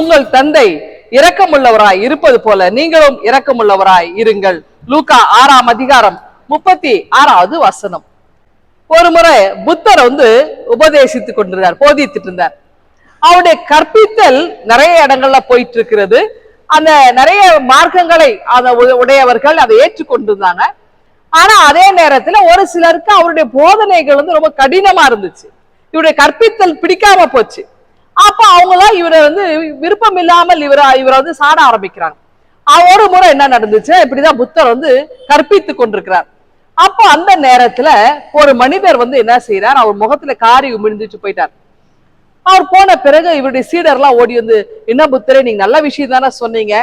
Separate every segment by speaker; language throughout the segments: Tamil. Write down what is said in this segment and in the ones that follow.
Speaker 1: உங்கள் தந்தை இரக்கமுள்ளவராய் இருப்பது போல நீங்களும் இரக்கமுள்ளவராய் இருங்கள். லூகா ஆறாம் அதிகாரம் முப்பத்தி ஆறாவது வசனம். ஒரு முறை புத்தர் வந்து உபதேசித்துக் கொண்டிருந்தார் போதித்துட்டு இருந்தார். அவருடைய கற்பித்தல் நிறைய இடங்கள்ல போயிட்டு இருக்கிறது அந்த நிறைய மார்க்கங்களை அந்த உடையவர்கள் அதை ஏற்றுக்கொண்டிருந்தாங்க. ஆனா அதே நேரத்துல ஒரு சிலருக்கு அவருடைய போதனைகள் வந்து ரொம்ப கடினமா இருந்துச்சு. இவருடைய கற்பித்தல் பிடிக்காம போச்சு. அப்ப அவங்களாம் இவரை வந்து விருப்பம் இல்லாமல் இவரை இவரை வந்து சாட ஆரம்பிக்கிறாங்க. ஒரு முறை என்ன நடந்துச்சு? இப்படிதான் புத்தர் வந்து கற்பித்து கொண்டிருக்கிறார். அப்போ அந்த நேரத்துல ஒரு மனிதர் வந்து என்ன செய்யறார் அவர் முகத்துல காரி உமிழ்ந்துட்டு போயிட்டார். அவர் போன பிறகு இவருடைய சீடர்லாம் ஓடி வந்து என்ன புத்தரே நீங்க நல்ல விஷயம் தானே சொன்னீங்க.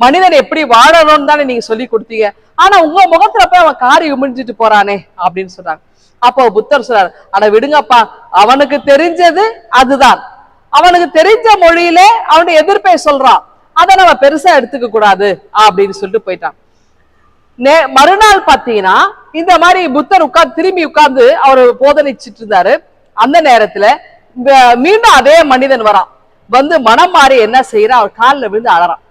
Speaker 1: மனிதன் எப்படி வாழணும்னு தானே நீங்க சொல்லி கொடுத்தீங்க. ஆனா உங்க முகத்துல போய் அவன் காரி உமிழ்ந்துட்டு போறானே அப்படின்னு சொன்னாங்க அப்போ புத்தர் சொல்றாரு ஆனா விடுங்கப்பா அவனுக்கு தெரிஞ்சது அதுதான். அவனுக்கு தெரிஞ்ச மொழியில அவனுடைய எதிர்ப்பை சொல்றான். அதை நம்ம பெருசா எடுத்துக்க கூடாது அப்படின்னு சொல்லிட்டு போயிட்டான். நே- மறுநாள் பாத்தீங்கன்னா இந்த மாதிரி புத்தர் உட்கார்ந்து திரும்பி உட்கார்ந்து அவர் போதனைச்சிட்டு இருந்தாரு. அந்த நேரத்துல இந்த- மீண்டும் அதே மனிதன் வரான். வந்து மனம் மாறி என்ன செய்யறான்? அவர் காலில் விழுந்து அழறான்.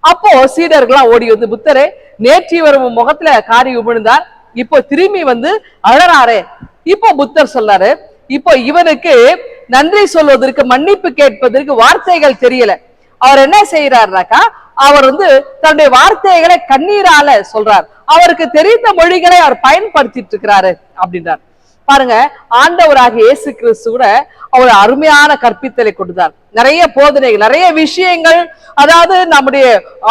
Speaker 1: அப்போ சீடர்கள்லாம் ஓடி வந்து புத்தரே நேற்று வரும் முகத்துல காரி உமிழ்ந்தார். இப்போ திரும்பி வந்து அழறாரே. இப்போ புத்தர் சொல்றாரு இப்போ இவனுக்கு நன்றி சொல்வதற்கு மன்னிப்பு கேட்பதற்கு வார்த்தைகள் தெரியல. அவர் என்ன செய்யறாருனாக்கா அவர் வந்து தன்னுடைய வார்த்தைகளை கண்ணீரால சொல்றார். அவருக்கு தெரிந்த மொழிகளை அவர் பயன்படுத்திட்டு இருக்கிறாரு அப்படின்றார். பாருங்க ஆண்டவராகிய இயேசு கிறிஸ்து கூட அவர் அருமையான கற்பித்தலை கொடுத்தார். நிறைய போதனைகள் நிறைய விஷயங்கள் அதாவது நம்முடைய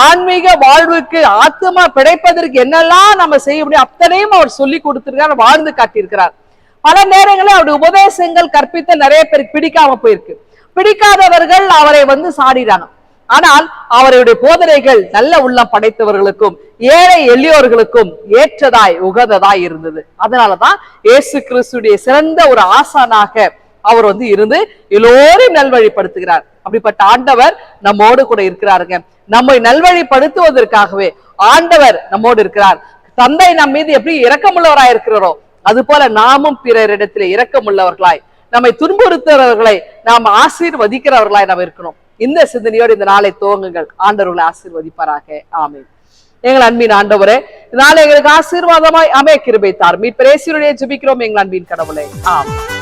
Speaker 1: ஆன்மீக வாழ்வுக்கு ஆத்மா பிழைப்பதற்கு என்னெல்லாம் நம்ம செய்ய முடியும் அத்தனையும் அவர் சொல்லி கொடுத்திருக்கார் வாழ்ந்து காட்டியிருக்கிறார். பல நேரங்களில் அவருடைய உபதேசங்கள் கற்பித்த நிறைய பேருக்கு பிடிக்காம போயிருக்கு. பிடிக்காதவர்கள் அவரை வந்து சாடிறாங்க. ஆனால் அவருடைய போதனைகள் நல்ல உள்ளம் படைத்தவர்களுக்கும் ஏழை எளியோர்களுக்கும் ஏற்றதாய் உகந்ததாய் இருந்தது. அதனாலதான் இயேசு கிறிஸ்துடைய சிறந்த ஒரு ஆசானாக அவர் வந்து இருந்து எல்லோரையும் நல்வழிப்படுத்துகிறார். அப்படிப்பட்ட ஆண்டவர் நம்மோடு கூட இருக்கிறாருங்க. நம்மை நல்வழிப்படுத்துவதற்காகவே ஆண்டவர் நம்மோடு இருக்கிறார். தந்தை நம் மீது எப்படி இறக்கமுள்ளவராயிருக்கிறாரோ அது போல நாமும் பிறரிடத்திலே இரக்கமுள்ளவர்களாய் நம்மை துன்புறுத்துறவர்களை நாம் ஆசீர்வதிக்கிறவர்களாய் நாம் இருக்கணும். இந்த சிந்தனையோடு இந்த நாளை துவங்குங்கள். ஆண்டவர்களை ஆசீர்வதிப்பாராக. ஆமே எங்கள் அன்பின் ஆண்டவரே நாளை எங்களுக்கு ஆசீர்வாதமாய் அமைய கிருபை தார் மீ எங்கள் அன்பின் கடவுளை. ஆமென்.